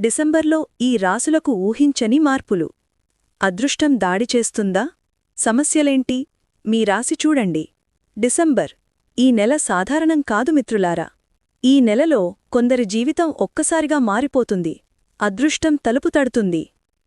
డిసెంబర్లో ఈ రాసులకు ఊహించని మార్పులు. అదృష్టం దాడి చేస్తుందా? సమస్యలేంటి? మీ రాశి చూడండి. డిసెంబర్. ఈ నెల సాధారణం కాదు మిత్రులారా. ఈ నెలలో కొందరి జీవితం ఒక్కసారిగా మారిపోతుంది. అదృష్టం తలుపు తడుతుంది.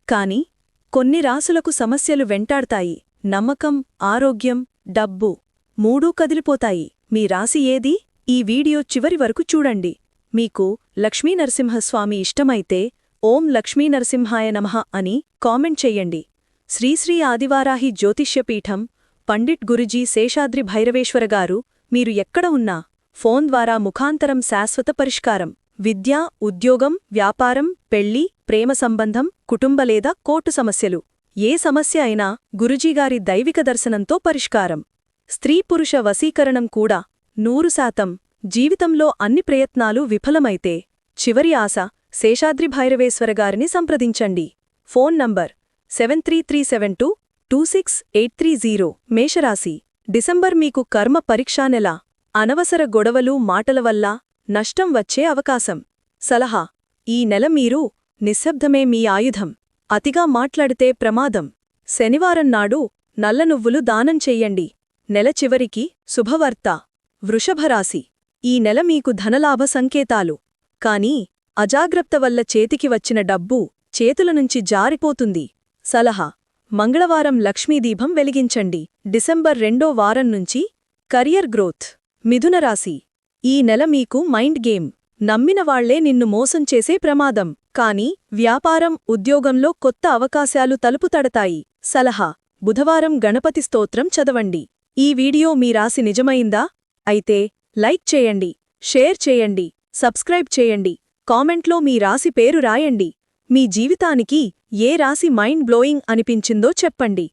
కాని కొన్ని రాసులకు సమస్యలు వెంటాడతాయి. నమ్మకం ఆరోగ్యం డబ్బు మూడూ కదిలిపోతాయి. మీ రాశి ఏది? ఈ వీడియో చివరి వరకు చూడండి. మీకు లక్ష్మీనరసింహస్వామి ఇష్టమైతే ఓం లక్ష్మీనరసింహాయ నమః అని కామెంట్ చెయ్యండి శ్రీశ్రీ ఆదివారాహి జ్యోతిష్యపీఠం పండిట్ గురుజీ శేషాద్రి భైరవేశ్వర గారు మీరు ఎక్కడ ఉన్నా ఫోన్ ద్వారా ముఖాంతరం శాశ్వత పరిష్కారం. విద్య ఉద్యోగం వ్యాపారం పెళ్ళి ప్రేమ సంబంధం కుటుంబ లేదా కోర్టు సమస్యలు. ఏ సమస్య అయినా గురుజీగారి దైవిక దర్శనంతో పరిష్కారం. స్త్రీ పురుష వశీకరణం కూడా నూరు శాతం జీవితంలో అన్ని ప్రయత్నాలు విఫలమైతే చివరి ఆశ శేషాద్రి భైరవేశ్వర గారిని సంప్రదించండి. Phone number seven three three seven two two six eight three zero. మేషరాశి. డిసెంబర్ మీకు కర్మ పరీక్షా నెల. అనవసర గొడవలు మాటల వల్ల నష్టం వచ్చే అవకాశం. సలహా. ఈ నెల మీరు నిశ్శబ్దమే మీ ఆయుధం. అతిగా మాట్లాడితే ప్రమాదం. శనివారం నాడు నల్ల నువ్వులు దానం చెయ్యండి నెల చివరికి శుభవార్త. వృషభరాశి. ఈ నెల మీకు ధనలాభ సంకేతాలు. కాని అజాగ్రత్త వల్ల చేతికి వచ్చిన డబ్బు చేతుల నుంచి జారిపోతుంది. సలహా మంగళవారం లక్ష్మీదీపం వెలిగించండి. డిసెంబర్ రెండో వారం నుంచి కరియర్ గ్రోత్. మిథునరాశి ఈ నెల మీకు మైండ్ గేమ్. నమ్మిన వాళ్ళే నిన్ను మోసం చేసే ప్రమాదం. కాని వ్యాపారం ఉద్యోగంలో కొత్త అవకాశాలు తలుపు తడతాయి. సలహా బుధవారం గణపతి స్తోత్రం చదవండి. ఈ వీడియో మీ రాసి నిజమైందా? అయితే లైక్ చేయండి షేర్ చేయండి సబ్స్క్రైబ్ చేయండి కామెంట్లో మీ రాశి పేరు రాయండి. మీ జీవితానికి ఏ రాశి మైండ్ బ్లోయింగ్ అనిపించిందో చెప్పండి.